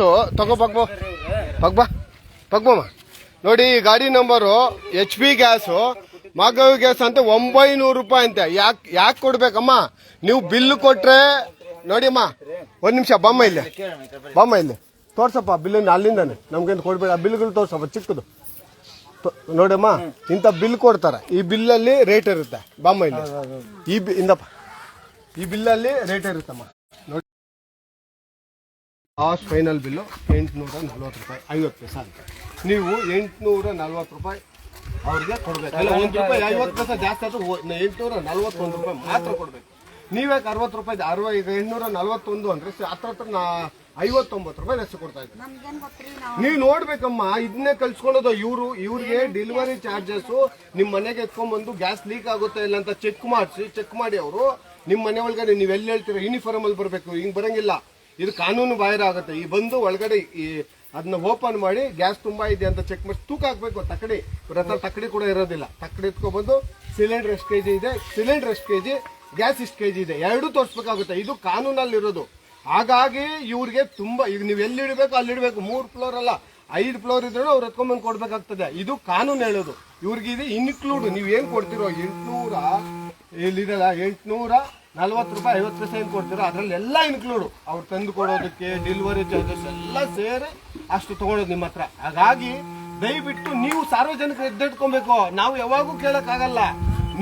Gas ತಗೋ ಪಗ್ಬೋ ಪಗ್ಬಾ ಪಗ್ಬಮ್ಮ ನೋಡಿ, ಈ ಗಾಡಿ ನಂಬರು ಎಚ್ ಪಿ ಗ್ಯಾಸು ಮಾಗವಿ ಗ್ಯಾಸ್ ಅಂತ ಒಂಬೈನೂರು ರೂಪಾಯಿ ಅಂತೆ. ಯಾಕೆ ಯಾಕೆ ಕೊಡ್ಬೇಕಮ್ಮ? ನೀವು ಬಿಲ್ ಕೊಟ್ರೆ ನೋಡಿಮ್ಮ ಒಂದು ನಿಮಿಷ, ಬಮ್ಮ ಇಲ್ಲಿ. ಬಮ್ಮ ಇಲ್ಲಿ. ತೋರ್ಸಪ್ಪ ಬಿಲ್ಲಿಂದ ಅಲ್ಲಿಂದಾನೆ. ನಮ್ಗೇನು ಕೊಡ್ಬೇಡ. ಬಿಲ್ಗಳು ತೋರ್ಸಪ್ಪ, ಚಿಕ್ಕದು. ನೋಡಮ್ಮ ಇಂಥ ಬಿಲ್ ಕೊಡ್ತಾರೆ. ಈ ಬಿಲ್ಲಲ್ಲಿ ರೇಟ್ ಇರುತ್ತೆ. ಬಾಮ್ಮ ಇಲ್ಲಿ. ಈ ಬಿ, ಇಂದಪ್ಪ. ಈ ಬಿಲ್ಲಲ್ಲಿ ರೇಟ್ ಇರುತ್ತಮ್ಮ ನೋಡಿ. ಲಾಸ್ಟ್ ಫೈನಲ್ ಬಿಲ್ಲು ಎಂಟುನೂರ ನಲ್ವತ್ತು ರೂಪಾಯಿ. ಐವತ್ತು ಪೈಸ ಅಂತ ನೀವು ಎಂಟುನೂರ ನಲ್ವತ್ತು ರೂಪಾಯಿ ಅವ್ರಿಗೆ ಕೊಡಬೇಕು. ಒಂದು ರೂಪಾಯಿ ಐವತ್ತು ಪೈಸೆ ಜಾಸ್ತಿ ಆದರೂ ಎಂಟುನೂರ ನಲ್ವತ್ತೊಂದು ರೂಪಾಯಿ ಮಾತ್ರ ಕೊಡಬೇಕು. ನೀವ್ಯಾಕೆ ಅರವತ್ತು ರೂಪಾಯಿ ಅರವ ಈಗ ಎಂಟುನೂರ ನಲ್ವತ್ತೊಂದು ಅಂದರೆ ಹತ್ರ ಹತ್ರ ನಾ ಐವತ್ತೊಂಬತ್ತು ರೂಪಾಯಿ ಲೆಸ್ ಕೊಡ್ತಾ ಇದ್ದೀನಿ ನಾವು ನೋಡ್ಬೇಕಮ್ಮ ಇದನ್ನೇ ಕಳ್ಸ್ಕೊಳೋದು ಇವರು. ಇವ್ರಿಗೆ ಡೆಲಿವರಿ ಚಾರ್ಜಸ್ ನಿಮ್ಮ ಮನೆಗೆ ಎತ್ಕೊಂಡ್ಬಂದು ಗ್ಯಾಸ್ ಲೀಕ್ ಆಗುತ್ತೆ ಇಲ್ಲ ಅಂತ ಚೆಕ್ ಮಾಡಿಸಿ ಚೆಕ್ ಮಾಡಿ ಅವರು. ನಿಮ್ಮ ಮನೆ ಒಳಗಡೆ ನೀವು ಎಲ್ಲಿ ಹೇಳ್ತೀರಾ ಯೂನಿಫಾರ್ಮ್ ಅಲ್ಲಿ ಹಿಂಗೆ ಬರಂಗಿಲ್ಲ. ಇದು ಕಾನೂನು ಬಾಹಿರ ಆಗುತ್ತೆ. ಈ ಬಂದು ಒಳಗಡೆ ಈ ಅದನ್ನ ಓಪನ್ ಮಾಡಿ ಗ್ಯಾಸ್ ತುಂಬಾ ಇದೆ ಅಂತ ಚೆಕ್ ಮಾಡಿ ತೂಕ ಹಾಕ್ಬೇಕು ತಕ್ಕಡಿ ಇವ್ರ ತಕ್ಕಡಿ ಕೂಡ ಇರೋದಿಲ್ಲ. ತಕ್ಕಡಿ ಇಟ್ಕೊಬಂದು ಸಿಲಿಂಡರ್ ಎಷ್ಟು ಕೆಜಿ ಇದೆ? ಸಿಲಿಂಡರ್ ಎಷ್ಟು ಕೆಜಿ? ಗ್ಯಾಸ್ ಇಷ್ಟು ಕೆಜಿ ಇದೆ. ಎರಡೂ ತೋರಿಸ್ಬೇಕಾಗುತ್ತೆ. ಇದು ಕಾನೂನಲ್ಲಿ ಇರೋದು ಹಾಗಾಗಿ ಇವ್ರಿಗೆ ತುಂಬಾ, ಈಗ ನೀವು ಎಲ್ಲಿ ಇಡಬೇಕು, ಅಲ್ಲಿ ಇಡಬೇಕು. ಮೂರು ಫ್ಲೋರ್ ಅಲ್ಲ, ಐದು ಫ್ಲೋರ್ ಇದ್ರೂ ಅವ್ರು ಎತ್ಕೊಂಡ್ಬಂದು ಕೊಡ್ಬೇಕಾಗ್ತದೆ. ಇದು ಕಾನೂನು ಹೇಳೋದು. ಇವ್ರಿಗೆ ಇದು ಇನ್ಕ್ಲೂಡ್ ನೀವು ಏನ್ ಕೊಡ್ತಿರೋ? ಎಂಟ್ನೂರ ಇಲ್ಲಿದಲ್ಲ ಎಂಟ್ನೂರ ನಲ್ವತ್ತು ರೂಪಾಯಿ, ಐವತ್ತು ಪೈಸೆ ಏನು ಕೊಡ್ತೀರೋ ಅದರಲ್ಲಿ ಎಲ್ಲ ಇನ್ಕ್ಲೂಡು ಅವ್ರು ತಂದು ಕೊಡೋದಕ್ಕೆ ಡೆಲಿವರಿ ಚಾರ್ಜಸ್ ಎಲ್ಲ ಸೇರಿ ಅಷ್ಟು ತೊಗೊಳೋದು ನಿಮ್ಮ ಹತ್ರ. ಹಾಗಾಗಿ ದಯವಿಟ್ಟು ನೀವು ಸಾರ್ವಜನಿಕರು ಎದ್ದೆಟ್ಕೊಬೇಕು ನಾವು ಯಾವಾಗೂ ಕೇಳೋಕ್ಕಾಗಲ್ಲ.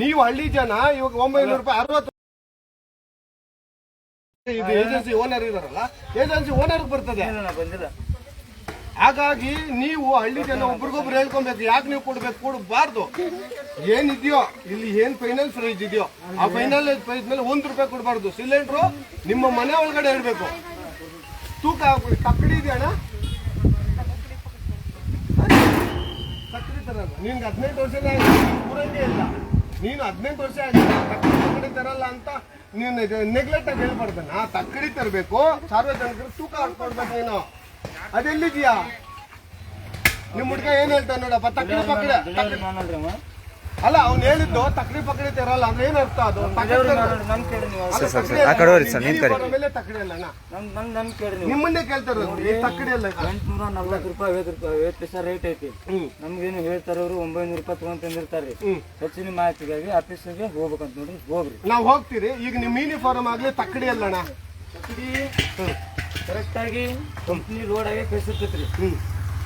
ನೀವು ಹಳ್ಳಿ ಜನ, ಇವಾಗ ಒಂಬೈನೂರು ರೂಪಾಯಿ, ಅರವತ್ತು ಇದು ಏಜೆನ್ಸಿ ಓನರ್ ಇದಾರಲ್ಲ ಏಜೆನ್ಸಿ ಓನರ್ಗೆ ಬರ್ತದೆ. ಹಾಗಾಗಿ ನೀವು ಹಳ್ಳಿ ಜನ ಒಬ್ರಿಗೊಬ್ರು ಹೇಳ್ಕೊಬೇಕು, ಯಾಕೆ ನೀವು ಕೊಡ್ಬೇಕು, ಕೊಡಬಾರ್ದು. ಏನಿದೆಯೋ, ಇಲ್ಲಿ ಏನ್ ಫೈನಲ್ ಪ್ರೈಸ್ ಇದೆಯೋ, ಆ ಫೈನಲ್ ಪ್ರೈಸ್ ಮೇಲೆ ಒಂದ್ ರೂಪಾಯಿ ಕೊಡಬಾರ್ದು. ಸಿಲಿಂಡ್ರು ನಿಮ್ಮ ಮನೆ ಒಳಗಡೆ ಇಡಬೇಕು. ತೂಕ ಹಾಕ್ಬಿಡಿ. ತಕ್ಕಡಿ ಇದೆಯಣ್ಣ ತಕ್ಕಡಿ ತರಲ್ಲ ನಿನ್ಗೆ ಹದಿನೆಂಟು ವರ್ಷ ಪೂರಂಗೆ ಇಲ್ಲ. ನೀನು ಹದಿನೆಂಟು ವರ್ಷ ಆಗಿದೆ ತಕ್ಕಡಿ ತರಲ್ಲ ಅಂತ ನೀನು ನೆಗ್ಲೆಕ್ಟ್ ಆಗಿ ಹೇಳ್ಬಾರ್ದು ನಾ ತಕ್ಕಡಿ ತರಬೇಕು, ಸಾರ್ವಜನಿಕರು ತೂಕ ಹಾಕೊಡ್ಬೇಕು ನೀನು. ಅದೆಲ್ಲಿದ್ಯಾ? ನಿಮ್ ಹುಡ್ಗ ಏನ್ ಹೇಳ್ತಾನೆ ನೋಡಪ್ಪ ತಕ್ಕಡಿ ಪಕ್ಕಡೆ ಅಲ್ಲ ಅವ್ನು ಹೇಳಿದ್ದು ತಕ್ಕಡಿ ಪಕ್ಕಡಿ ತೆರಲ್ಲ ಅಂದ್ರೆ ಏನ್ ಅರ್ಥ ಅದು? ತಕ್ಕಡಿ ನೀವು. ಅಲ್ಲ, ತಕ್ಕಡಿ ಆ ಕಡೆ ಹೋಗ್ರಿ ಸರ್. ಬರೋ ಮೇಲೆ ತಕ್ಕಡಿ ಅಲ್ಲ ನಿಮ್ಮನ್ನೇ ಕೇಳ್ತಾರ ತಕ್ಕಡಿ ಅಲ್ಲ ಎಂಟ್ನೂರ ನಲ್ವತ್ತು ರೂಪಾಯಿ ಐವತ್ತು ರೂಪಾಯಿ ಐವತ್ತು ಪೈಸೆ ರೇಟ್ ಐತಿ. ನಮ್ಗೇನು ಹೇಳ್ತಾರೆ ಅವರು ಒಂಬೈನೂರು ರೂಪಾಯಿ ತಗೊಂಡ್ ತಂದಿರ್ತಾರೆ. ಹೆಚ್ಚಿನ ಮಾಹಿತಿಗಾಗಿ ಆಫೀಸಿಗೆ ಹೋಗ್ಬೇಕಂತ ನೋಡ್ರಿ ಹೋಗ್ರಿ. ನಾವ್ ಹೋಗ್ತೀರಿ ಈಗ ನಿಮ್ ಯೂನಿಫಾರ್ಮ್ ಆಗ್ಲಿ ತಕ್ಕಡಿ ಅಲ್ಲಣ್ಣ ಕರೆಕ್ಟ್ ಆಗಿ ಕಂಪ್ನಿ ಲೋಡ್ ಆಗಿ ಕಳ್ಸಿರ್ತೈತ್ರಿ. ಹ್ಞೂ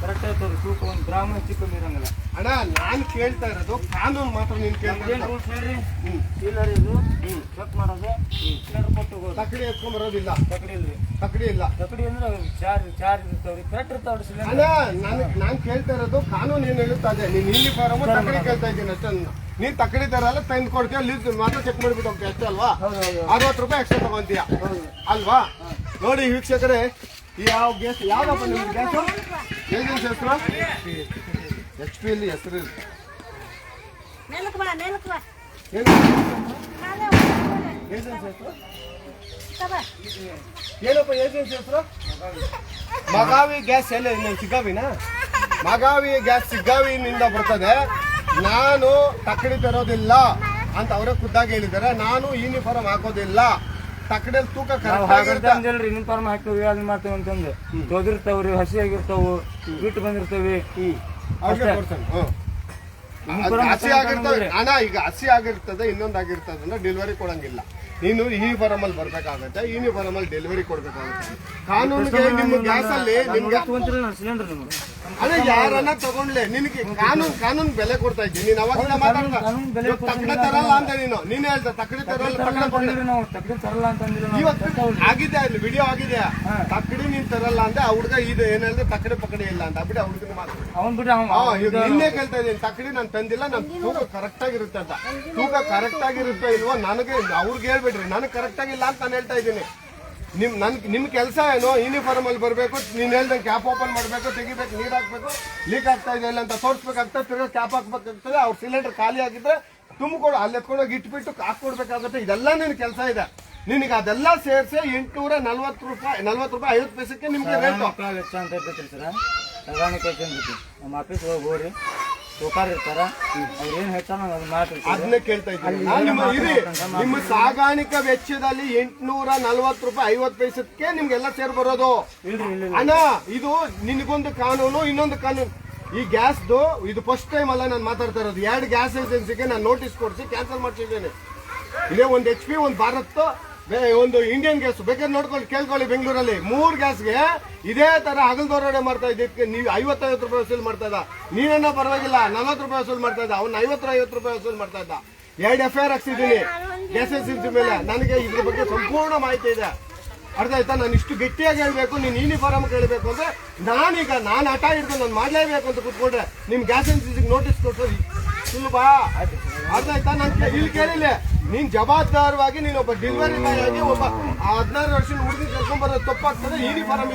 ಕರೆಕ್ಟ್ ಆಗಿ ತೋರಿ ತೂಕ ಒಂದು ಗ್ರಾಮ ಹೆಚ್ಚು ಕಮ್ಮಿ ಇರಂಗಿಲ್ಲ. ಅಣ್ಣ ನಾನು ಕೇಳ್ತಾ ಇರೋದು ಕಾನೂನು ಮಾತ್ರ ನೀನು ಕೇಳ್ತಾ ಏನು. ರೂಲ್ಸ್ ಹೇಳ್ರಿ? ಡೀಲರ್ ಇದು ಚೆಕ್ ಮಾಡೋದು ಸಿಲಿಂಡರ್ ಕೊಟ್ಟು ಹೋಗೋದು ತಕ್ಕಡಿ ಎತ್ಕೊಂಡ್ ಬರೋದಿಲ್ಲ. ತಕಡಿ ಇಲ್ರಿ. ತಕ್ಕಡಿ ಇಲ್ಲ. ತಕಡಿ ಅಂದ್ರೆ ಚಾರ್ಜ್ ಚಾರ್ಜ್ ಇರ್ತಾವ್ರಿ. ಕರೆಕ್ಟ್ ಇರ್ತಾವ್ರಿ ಸಿಲಿಂಡರ್. ಅಣ್ಣ ನಾನು ನಾನು ಕೇಳ್ತಾ ಇರೋದು ಕಾನೂನು ಏನು ಹೇಳುತ್ತಾ ಇದೆ? ಇಲ್ಲಿ ಯೂನಿಫಾರ್ಮ್ ತಕ್ಕಡಿ ಕೇಳ್ತಾ ಇದ್ದೀನಿ ಅಷ್ಟೇ ನೀನು ನೀನ್ ತಕಡಿ ತರಲ್ಲ ತಂದು ಕೊಡ್ತೀಯ ಲೀಸ್ ಮಾತ್ರ ಚೆಕ್ ಮಾಡ್ಬಿಟ್ಟು ಹೋಗ್ತೀಯ ಅಷ್ಟೇ ಅಲ್ವಾ? ಅರವತ್ತು ರೂಪಾಯಿ ಎಕ್ಸ್ಟ್ರಾ ತಗೊಂತೀಯ. ಅಲ್ವಾ? ನೋಡಿ ವೀಕ್ಷಕರೇ ಯಾವ ಗ್ಯಾಸ್ ಯಾವ್ದಪ್ಪ ನಿಮ್ಗೆ ಗ್ಯಾಸು ಏಜೆನ್ಸಿ ಹೆಸರು? ಎಚ್ ಪಿ ಅಲ್ಲಿ ಹೆಸರು ಏಜೆನ್ಸಿ ಹೆಸರು. ಏನಪ್ಪ ಏಜೆನ್ಸಿ ಹೆಸರು? ಮಗಾವಿ ಗ್ಯಾಸ್ ಎಲ್ಲ ಇನ್ನೇನು ಸಿಗ್ಗಾವಿನಾ ಮಗಾವಿ ಗ್ಯಾಸ್ ಸಿಗ್ಗಾವಿನಿಂದ ಬರ್ತದೆ. ನಾನು ತಕ್ಕಡಿ ತರೋದಿಲ್ಲ ಅಂತ ಅವರೇ ಖುದ್ದಾಗಿ ಹೇಳಿದ್ದಾರೆ. ನಾನು ಯೂನಿಫಾರ್ಮ್ ಹಾಕೋದಿಲ್ಲ. ತಕ್ಕಡಿಯಲ್ಲಿ ತೂಕ ನಾವು ಹಾಗಂತ ಅಂದೇಳ್ರಿ ಯೂನಿಫಾರ್ಮ್ ಹಾಕ್ತೇವಿ ಅದನ್ನ ಮಾಡ್ತೇವೆ ಅಂತಂದು. ತೊದಿರ್ತಾವ್ರಿ ಹಸಿ ಆಗಿರ್ತಾವು ಬಿಟ್ಟು ಬಂದಿರ್ತೇವಿ. ಹಸಿ ಆಗಿರ್ತದೆ. ಹಣ ಈಗ ಹಸಿ ಆಗಿರ್ತದೆ ಇನ್ನೊಂದು ಆಗಿರ್ತದೆ ಅಂದ್ರೆ ಡೆಲಿವರಿ ಕೊಡಂಗಿಲ್ಲ. ನೀನು ಯೂನಿಫಾರ್ಮ್ ಅಲ್ಲಿ ಬರ್ಬೇಕಾಗತ್ತೆ ಯೂನಿಫಾರ್ಮ್ ಅಲ್ಲಿ ಡೆಲಿವರಿ ಕೊಡ್ಬೇಕಾಗುತ್ತೆ. ಕಾನೂನಿಗೆ ನಿಮ್ಮ ಗ್ಯಾಸ್ ಅಲ್ಲಿ ನಿಮ್ಗೆ ಸಿಲಿಂಡರ್ ನಿಮ್ಗೆ. ಅದೇ ಯಾರನ್ನ ತಗೊಂಡ್ಲೆ? ನಿನಗೆ ಕಾನೂನು ಕಾನೂನು ಬೆಲೆ ಕೊಡ್ತಾ ಇದ್ದೀನಿ. ನೀನ್ ಅವಾಗಿಂದ ಮಾತಾಡ್ದ ಕಾನೂನು ಬೆಲೆ ಇವಾಗ ತಕ್ಕಡೆ ತರಲ್ಲ ಅಂತ ನೀನು. ನೀನ್ ಹೇಳ್ದ ತಕ್ಕಡೆ ತರಲ್ಲ ತಕ್ಕಡೆ ಕೊಡ್ಲಿ ನಾವು ತಕ್ಕಡಿ ತರಲ್ಲ ಇವತ್ತು ಆಗಿದೆ ಅಲ್ಲಿ ವಿಡಿಯೋ ಆಗಿದೆ ತಕ್ಕಡಿ ನೀನ್ ತರಲ್ಲ ಅಂತ ಆ ಹುಡುಗ ಇದು ಏನ್ ಹೇಳಿದ್ರೆ ತಕ್ಕಡಿ ಪಕ್ಕಡಿ ಇಲ್ಲ ಅಂತ. ಬಿಡಿ ಆ ಹುಡುಗನ ಮಾತು. ಅವನ್ ಬಿಡಿ ಹಾ, ಅವ ಈಗ ನಿನ್ನೆ ಕೇಳ್ತಾ ಇದ್ದೀನಿ. ತಕ್ಕಡಿ ನಾನು ತಂದಿಲ್ಲ ನನ್ ತೂಕ ಕರೆಕ್ಟ್ ಆಗಿರುತ್ತೆ ಅಂತ. ತೂಕ ಕರೆಕ್ಟ್ ಆಗಿರುತ್ತೋ ಇಲ್ವೋ ನನಗೆ ಅವ್ರಿಗೆ ಹೇಳ್ಬಿಡ್ರಿ ನನಗೆ ಕರೆಕ್ಟ್ ಆಗಿಲ್ಲ ಅಂತ ನಾನು ಹೇಳ್ತಾ ಇದ್ದೀನಿ. ನಿಮ್ ನನ್ ನಿಮ್ ಕೆಲಸ ಏನು? ಯೂನಿಫಾರ್ಮ್ ಅಲ್ಲಿ ಬರಬೇಕು, ನೀನ್ ಹೇಳ್ದಂಗೆ ಕ್ಯಾಪ್ ಓಪನ್ ಮಾಡ್ಬೇಕು, ತೆಗಿಬೇಕು, ನೀರ್ ಹಾಕ್ಬೇಕು ಲೀಕ್ ಆಗ್ತಾ ಇದೆ ಇಲ್ಲ ಅಂತ ತೋರಿಸ್ಬೇಕಾಗ್ತದೆ, ತಿರ್ಗಾ ಕ್ಯಾಪ್ ಹಾಕ್ಬೇಕಾಗ್ತದೆ, ಅವ್ರ ಸಿಲಿಂಡರ್ ಖಾಲಿ ಆಗಿದ್ರೆ ತುಂಬಿಕೊಡು, ಅಲ್ಲಿ ಎತ್ಕೊಂಡೋಗಿ ಇಟ್ಬಿಟ್ಟು ಹಾಕೊಡ್ಬೇಕಾಗುತ್ತೆ ಇದೆಲ್ಲ ನಿನ್ ಕೆಲಸ ಇದೆ. ನಿನಗೆ ಅದೆಲ್ಲ ಸೇರಿಸಿ ಎಂಟುನೂರ ನಲ್ವತ್ತು ರೂಪಾಯಿ ನಲ್ವತ್ತು ರೂಪಾಯಿ ಐವತ್ತು ಪೈಸಕ್ಕೆ ನಿಮ್ಗೆ ಹೇಳ್ತಾರೆ ವೆಚ್ಚ ಅಂತ ಇರ್ತೈತಿ ನಮ್ಮ ಆಫೀಸ್ ಹೋಗಿ ಹೋಗ್ರಿ. ಇರ್ತಾರ ಅವ್ರು ಏನ್ ಹೇಳ್ತಾರ ಅದು ಮಾಡ್ರಿ ಅದನ್ನೇ ಕೇಳ್ತಾ ಇದ್ದೀನಿ. ನಾನು ನಿಮ್ಮ ಇರಿ ನಿಮ್ಮ ಸಾಗಾಣಿಕಾ ವೆಚ್ಚದಲ್ಲಿ ಎಂಟ್ನೂರ ನಲ್ವತ್ತು ರೂಪಾಯಿ ಐವತ್ತು ಪೈಸಕ್ಕೆ ನಿಮ್ಗೆಲ್ಲ ಸೇರ್ ಬರೋದು. ಇಲ್ರಿ ಇಲ್ಲ ಅಣ್ಣ ಇದು ನಿನಗೊಂದು ಕಾನೂನು ಇನ್ನೊಂದು ಕಾನೂನು. ಈ ಗ್ಯಾಸ್ದು ಇದು ಫಸ್ಟ್ ಟೈಮ್ ಅಲ್ಲ ನಾನು ಮಾತಾಡ್ತಾ ಇರೋದು. ಎರಡು ಗ್ಯಾಸ್ ಏಜೆನ್ಸಿಗೆ ನಾನು ನೋಟಿಸ್ ಕೊಡಿಸಿ ಕ್ಯಾನ್ಸಲ್ ಮಾಡ್ಸಿದ್ದೇನೆ. ಇದೇ ಒಂದು ಎಚ್ ಪಿ ಒಂದು ಭಾರತ್ ಬೇ- ಒಂದು ಇಂಡಿಯನ್ ಗ್ಯಾಸ್ ಬೇಕಾದ್ರೆ ನೋಡ್ಕೊಂಡು ಕೇಳ್ಕೊಳ್ಳಿ ಬೆಂಗಳೂರಲ್ಲಿ. ಮೂರ್ ಗ್ಯಾಸ್ಗೆ ಇದೇ ತರ ಹಗಲ್ದೋರಡೆ ಮಾಡ್ತಾ ಇದ್ದಕ್ಕೆ ನೀವು ಐವತ್ತೈವತ್ತು ರೂಪಾಯಿ ವಸೂಲ್ ಮಾಡ್ತಾ ಇದ್ದ. ನೀನನ್ನ ಪರವಾಗಿಲ್ಲ, ನಲ್ವತ್ತು ರೂಪಾಯಿ ವಸೂಲ್ ಮಾಡ್ತಾ ಇದ್ದ. ಅವ್ನು ಐವತ್ತರ ಐವತ್ತು ರೂಪಾಯಿ ವಸೂಲ್ ಮಾಡ್ತಾ ಇದ್ದ. ಎರಡು ಎಫ್ ಐ ಆರ್ ಹಾಕ್ಸಿದ್ದೀನಿ. ಗ್ಯಾಸ್ ಮೇಲೆ. ನನಗೆ ಇದ್ರ ಬಗ್ಗೆ ಸಂಪೂರ್ಣ ಮಾಹಿತಿ ಇದೆ. ಅರ್ಥ ಆಯ್ತಾ? ನಾನು ಇಷ್ಟು ಗಟ್ಟಿಯಾಗಿ ಹೇಳಬೇಕು, ನೀನು ಯೂನಿಫಾರ್ಮ್ ಕೇಳಬೇಕು ಅಂದ್ರೆ ನಾನೀಗ ನಾನು ಹಠ ಹಿಡ್ದು ನಾನು ಮಾಡಲೇಬೇಕು ಅಂತ ಕೂತ್ಕೊಂಡ್ರೆ ನಿಮ್ ಗ್ಯಾಸ್ ಏಜೆನ್ಸಿಗೆ ನೋಟಿಸ್ ಕೊಟ್ಟು ಸುಲಭ. ಅರ್ಥ ಆಯ್ತಾ? ನಾನು ಇಲ್ಲಿ ಕೇಳಿಲ್ಲ. ನೀನ್ ಜವಾಬ್ದಾರವಾಗಿ ನೀನು ಒಬ್ಬ ಡೆಲಿವರಿ ಬಾಯ್ ಆಗಿ ಒಬ್ಬ ಹದಿನಾರು ವರ್ಷದ ಹುಡುಗಿ ಕರ್ಕೊಂಡ್ ಬರೋದು ತಪ್ಪಾಗ್ತದೆ ಯೂನಿಫಾರ್ಮ್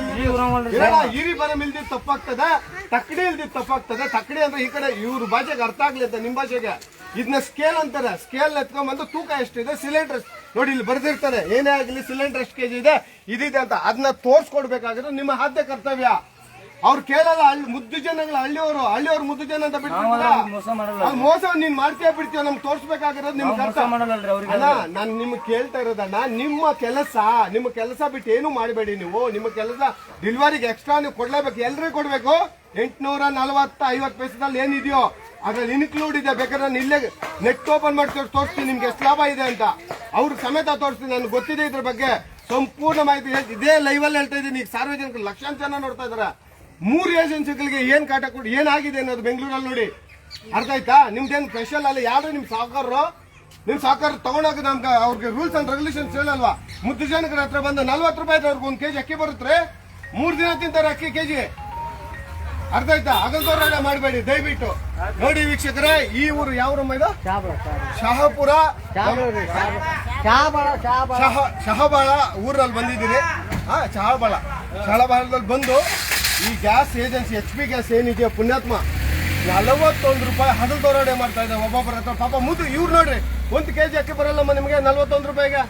ಯೂನಿಫಾರ್ಮ್ ಇಲ್ದಿ ತಪ್ಪಾಗ್ತದೆ? ತಕ್ಕಡಿ ಇಲ್ದಿ ತಪ್ಪಾಗ್ತದೆ. ತಕ್ಕಡಿ ಅಂದ್ರೆ ಈ ಕಡೆ ಇವ್ರ ಭಾಷೆಗೆ ಅರ್ಥ ಆಗ್ಲಿ ಅಂತ ನಿಮ್ ಭಾಷೆಗೆ. ಇದನ್ನ ಸ್ಕೇಲ್ ಅಂತಾರೆ. ಸ್ಕೇಲ್ ಎತ್ಕೊಂಡ್ಬಂದು ತೂಕ ಎಷ್ಟಿದೆ? ಸಿಲಿಂಡರ್ ನೋಡಿ ಇಲ್ಲಿ ಬರ್ದಿರ್ತಾರೆ. ಏನೇ ಆಗಲಿ ಸಿಲಿಂಡರ್ ಎಷ್ಟು ಕೆಜಿ ಇದೆ? ಇದಿದೆ ಅಂತ. ಅದನ್ನ ತೋರ್ಸ್ಕೊಡ್ಬೇಕಾಗಿರೋ ನಿಮ್ಮ ಆದ್ಯ ಕರ್ತವ್ಯ. ಅವ್ರು ಕೇಳಲ್ಲ ಅಲ್ಲಿ ಮುದ್ದು ಜನಗಳು ಹಳ್ಳಿಯವರು ಹಳ್ಳಿಯವ್ರ ಮುದ್ದು ಜನ ಅಂತ ಬಿಟ್ಟು ಮೋಸ ನೀನ್ ಮಾಡ್ತೀಯ ಬಿಡ್ತೀಯ ನಮ್ಗೆ ತೋರ್ಸ್ಬೇಕಾಗಿರೋದು ನಿಮ್ ಕೆಲಸ ಅಲ್ಲ ನಾನು ನಿಮ್ಗೆ ಕೇಳ್ತಾ ಇರೋದಣ್ಣ ನಿಮ್ಮ ಕೆಲಸ ನಿಮ್ಮ ಕೆಲಸ ಬಿಟ್ಟು ಏನು ಮಾಡಬೇಡಿ ನೀವು. ನಿಮ್ಮ ಕೆಲಸ ಡೆಲಿವರಿಗೆ ಎಕ್ಸ್ಟ್ರಾ ನೀವು ಕೊಡ್ಲೇಬೇಕು. ಎಲ್ರಿಗೂ ಕೊಡ್ಬೇಕು. ಎಂಟ್ನೂರ ನಲ್ವತ್ತ ಐವತ್ತು ಪೈಸದಲ್ಲಿ ಏನಿದೆಯೋ ಅದ್ರಲ್ಲಿ ಇನ್ಕ್ಲೂಡ್ ಇದೆ. ಬೇಕಾದ್ರೆ ನಾನು ಇಲ್ಲೇ ನೆಟ್ ಓಪನ್ ಮಾಡಿ ತೋರ್ಸ್- ತೋರಿಸ್ತೀನಿ. ನಿಮ್ಗೆ ಎಷ್ಟು ಲಾಭ ಇದೆ ಅಂತ. ಅವ್ರ ಸಮೇತ ತೋರಿಸ್ತೀನಿ. ನನ್ಗೆ ಗೊತ್ತಿದೆ ಇದ್ರ ಬಗ್ಗೆ. ಸಂಪೂರ್ಣ ಮಾಹಿತಿ. ಇದೇ ಲೈವಲ್ಲಿ ಹೇಳ್ತಾ ಇದ್ದೀನಿ. ಈಗ ಸಾರ್ವಜನಿಕರು ಲಕ್ಷಾಂತರ ಜನ ನೋಡ್ತಾ ಇದಾರೆ. ಮೂರು ಏಜೆನ್ಸಿಗಳಿಗೆ ಏನ್ ಕಾಟ ಕೊಡಿ ಏನಾಗಿದೆ ಅನ್ನೋದು ಬೆಂಗಳೂರಲ್ಲಿ ನೋಡಿ. ಅರ್ಥ ಆಯ್ತಾ? ನಿಮ್ದೇನು ಸ್ಪೆಷಲ್ ಅಲ್ಲ ಯಾರು ನಿಮ್ ಸಹಕಾರರು ನಿಮ್ ಸಹಕಾರ ತಗೊಂಡೋಗ ನಮ್ಗೆ ಅವ್ರಿಗೆ ರೂಲ್ಸ್ ಅಂಡ್ ರೆಗ್ಯುಲೇಷನ್ಸ್ ಹೇಳಲ್ವಾ? ಮುದ್ದು ಜನಕರ ಹತ್ರ ಬಂದು ನಲ್ವತ್ತು ರೂಪಾಯಿ ಅವ್ರಿಗೆ ಒಂದು ಕೆಜಿ ಅಕ್ಕಿ ಬರುತ್ತೆ ಮೂರ್ ದಿನ ತಿಂತಾರೆ ಅಕ್ಕಿ ಕೆಜಿ. ಅರ್ಥ ಆಯ್ತಾ? ಅಗಲ್ದವ್ರ ಮಾಡಬೇಡಿ ದಯವಿಟ್ಟು. ನೋಡಿ ವೀಕ್ಷಕರೇ ಈ ಊರು ಯಾವ ಊರಮ್ಮ ಇದು? ಶಹಾಪುರ. ಶಹ ಶಹಬಾಳ ಊರಲ್ಲಿ ಬಂದಿದ್ದೀರಿ. ಹಾ ಶಹಬಾಳ. ಶಹಬಾಳದಲ್ಲಿ ಬಂದು ಈ gas agency H P gas ಏನಿದೆಯೋ ಪುಣ್ಯಾತ್ಮ ನಲವತ್ತೊಂದು ರೂಪಾಯಿ ಹಣ ದೊರಡೆ ಮಾಡ್ತಾ ಇದೆ ಒಬ್ಬೊಬ್ಬರ. ಹತ್ರ ಪಾಪ ಮುದ್ದು ಇವ್ರು ನೋಡ್ರಿ ಒಂದು ಕೆಜಿ ಅಕ್ಕಿ ಬರಲ್ಲಮ್ಮ ನಿಮಗೆ ನಲ್ವತ್ತೊಂದು ರೂಪಾಯಿಗೆ?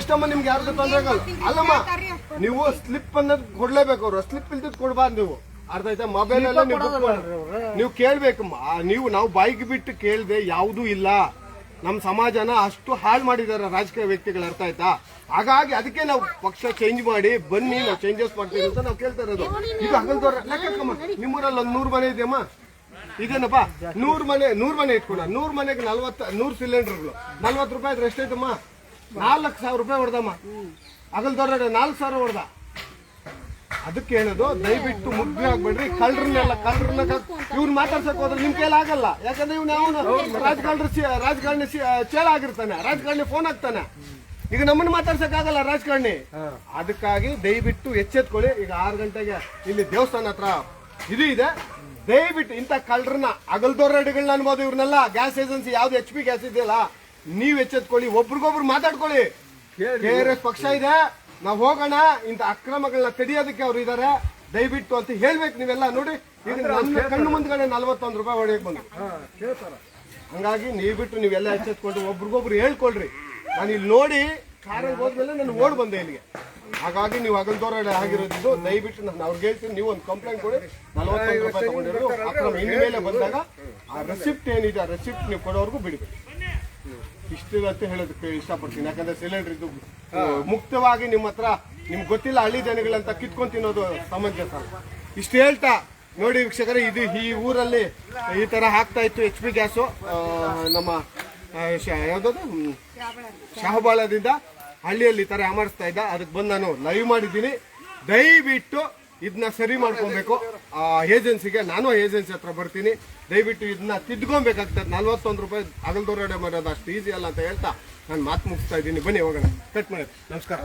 ಎಷ್ಟಮ್ಮ ನಿಮ್ಗೆ ಯಾರಿಗೂ ತೊಂದರೆ ಆಗಲ್ಲ? ಅಲ್ಲಮ್ಮ ನೀವು ಸ್ಲಿಪ್ ಅನ್ನೋದು ಕೊಡ್ಲೇಬೇಕು ಅವ್ರು. ಸ್ಲಿಪ್ ಇಲ್ದಿದ್ದು ಕೊಡ್ಬಾರ್ದು ನೀವು. ಅರ್ಥ ಆಯ್ತಾ? ಮೊಬೈಲ್ ನೀವು ಕೇಳ್ಬೇಕಮ್ಮ. ನೀವು ನಾವು ಬೈಕ್ ಬಿಟ್ಟು ಕೇಳ್ದೆ ಯಾವುದೂ ಇಲ್ಲ. ನಮ್ಮ ಸಮಾಜನ ಅಷ್ಟು ಹಾಳು ಮಾಡಿದ್ದಾರೆ ರಾಜಕೀಯ ವ್ಯಕ್ತಿಗಳು ಅರ್ಥ ಆಯ್ತಾ? ಹಾಗಾಗಿ ಅದಕ್ಕೆ ನಾವು ಪಕ್ಷ ಚೇಂಜ್ ಮಾಡಿ, ಬನ್ನಿ, ನಾವು ಚೇಂಜಸ್ ಮಾಡ್ತೀವಿ ಅಂತ ನಾವು ಕೇಳ್ತಾ ಇರೋದು. ಇದು ಹಗಲ್ದವ್ರ ಲೆಕ್ಕಕ್ಕಮ್ಮ ನಿಮ್ಮೂರಲ್ಲಿ ಒಂದು ನೂರು ಮನೆ ಇದೆಯಮ್ಮ? ಇದೇನಪ್ಪ? ನೂರ್ ಮನೆ ನೂರ್ ಮನೆ ಇಟ್ಕೊಂಡ ನೂರ್ ಮನೆಗೆ ನಲ್ವತ್ತ ನೂರ್ ಸಿಲಿಂಡರ್ಗಳು ನಲ್ವತ್ತು ರೂಪಾಯಿ ಎಷ್ಟೈತಮ್ಮ ನಾಲ್ಕು ಸಾವಿರ ರೂಪಾಯಿ ಹೊಡೆದಮ್ಮ. ಹಗಲ್ದವ್ರ ನಾಲ್ಕು ಸಾವಿರ ಹೊಡೆದ. ಅದಕ್ಕೆ ಹೇಳೋದು ದಯವಿಟ್ಟು ಮುಗ್ರಿ ಆಗ್ಬೇಡ್ರಿ ಕಳ್ಳರನ್ನೆಲ್ಲ ಕಳ್ಳರನ್ನ ಇವ್ರು ಮಾತಾಡ್ಸಕ್ ಹೋದ್ರೆ ನಿಮ್ ಕೈಲಿ ಆಗಲ್ಲ. ಯಾಕಂದ್ರೆ ಇವ್ನ ಯಾವ ರಾಜಕಾರಣ ರಾಜಕಾರಣಿ ಚೇಳ ಆಗಿರ್ತಾನೆ ರಾಜಕಾರಣಿ ಫೋನ್ ಆಗ್ತಾನೆ ಈಗ ನಮ್ಮನ್ನ ಮಾತಾಡ್ಸಕ್ ಆಗಲ್ಲ ರಾಜಕಾರಣಿ ಅದಕ್ಕಾಗಿ ದಯವಿಟ್ಟು ಎಚ್ಚೆತ್ಕೊಳ್ಳಿ. ಈಗ ಆರು ಗಂಟೆಗೆ ಇಲ್ಲಿ ದೇವಸ್ಥಾನ ಹತ್ರ ಇದು ಇದೆ. ದಯವಿಟ್ಟು ಇಂಥ ಕಳ್ಳರನ್ನ ಅಗಲ್ದೋರಡಿಗಳನ್ನ ಅನ್ಬೋದು ಇವ್ರನ್ನೆಲ್ಲ. ಗ್ಯಾಸ್ ಏಜೆನ್ಸಿ ಯಾವ್ದು ಎಚ್ ಪಿ ಗ್ಯಾಸ್ ಇದೆಯಲ್ಲ ನೀವ್ ಎಚ್ಚೆತ್ಕೊಳ್ಳಿ ಒಬ್ರಿಗೊಬ್ರು ಮಾತಾಡ್ಕೊಳ್ಳಿ. ಕೆ ಆರ್ ಎಸ್ ಪಕ್ಷ ಇದೆ. ನಾವು ಹೋಗೋಣ ಇಂಥ ಅಕ್ರಮಗಳನ್ನ ತಡೆಯೋದಕ್ಕೆ ಅವ್ರು ಇದಾರೆ. ದಯವಿಟ್ಟು ಅಂತ ಹೇಳ್ಬೇಕು ನೀವೆಲ್ಲ ನೋಡಿ. ಈಗ ನನ್ನ ಕಣ್ಣು ಮುಂದ್ಗಡೆ ನಲ್ವತ್ತೊಂದು ರೂಪಾಯಿ ಹೊಡೆಯಕ್ ಬಂದು ಹಂಗಾಗಿ ನೀವು ಬಿಟ್ಟು ನೀವೆಲ್ಲ ಎಚ್ಚೆತ್ಕೊಂಡು ಒಬ್ರಿಗೊಬ್ರು ಹೇಳ್ಕೊಳ್ರಿ. ನಾನು ಇಲ್ಲಿ ನೋಡಿ ಕಾರಲ್ಲಿ ಹೋದ್ಮೇಲೆ ನಾನು ಓಡ್ ಬಂದೆ ಇಲ್ಲಿಗೆ. ಹಾಗಾಗಿ ನೀವು ದೂರ ಆಗಿರೋದು ದಯವಿಟ್ಟು ನಾನು ಅವ್ರಿಗೆ ಹೇಳ್ತೀನಿ ನೀವು ಒಂದು ಕಂಪ್ಲೇಂಟ್ ಕೊಡಿ. ನಲ್ವತ್ತೊಂದು ರೂಪಾಯಿ ತಗೊಂಡಿರೋದು ಅಕ್ರಮ ಇನ್ನು ಮೇಲೆ ಬಂದಾಗ ಆ ರೆಸಿಪ್ಟ್ ಏನಿದೆ ಆ ರೆಸಿಪ್ಟ್ ನೀವು ಕೊಡೋವರೆಗೂ ಬಿಡಬೇಕು. ಇಷ್ಟು ಅಂತ ಹೇಳೋದಕ್ಕೆ ಇಷ್ಟಪಡ್ತೀನಿ. ಯಾಕಂದ್ರೆ ಸಿಲಿಂಡರ್ ಇದು ಮುಕ್ತವಾಗಿ ನಿಮ್ಮ ಹತ್ರ ನಿಮ್ಗೆ ಗೊತ್ತಿಲ್ಲ ಹಳ್ಳಿ ಜನಗಳಂತ ಕಿತ್ಕೊಂಡು ತಿನ್ನೋದು ಸಮಂಜಸ. ಇಷ್ಟು ಹೇಳ್ತಾ ನೋಡಿ ವೀಕ್ಷಕರ ಇದು ಈ ಊರಲ್ಲಿ ಈ ತರ ಹಾಕ್ತಾ ಇತ್ತು ಎಚ್ ಪಿ ಗ್ಯಾಸು. ನಮ್ಮ ಆ, ಶ- ಯಾವ್ದದು? ಶಹಬಾಳದಿಂದ ಹಳ್ಳಿಯಲ್ಲಿ ಈ ತರ ಅಮರಿಸ್ತಾ ಇದ್ದ. ಅದಕ್ಕೆ ಬಂದು ನಾನು ಲೈವ್ ಮಾಡಿದ್ದೀನಿ. ದಯವಿಟ್ಟು ಇದನ್ನ ಸರಿ ಮಾಡ್ಕೊಬೇಕು. ಆ ಏಜೆನ್ಸಿಗೆ ನಾನು ಏಜೆನ್ಸಿ ಹತ್ರ ಬರ್ತೀನಿ. ದಯವಿಟ್ಟು ಇದನ್ನ ತಿದ್ಕೊಬೇಕಾಗ್ತದೆ. ನಲ್ವತ್ತೊಂದು ರೂಪಾಯಿ ಅಗಲ್ದೋರಡೆ ಮಾಡೋದು ಅಷ್ಟು ಈಸಿ ಅಲ್ಲ ಅಂತ ಹೇಳ್ತಾ ನಾನು ಮಾತು ಮುಗಿಸ್ತಾ ಇದ್ದೀನಿ. ಬನ್ನಿ ಹೋಗೋಣ. ಕಟ್ ಮಾಡಿ. ನಮಸ್ಕಾರ.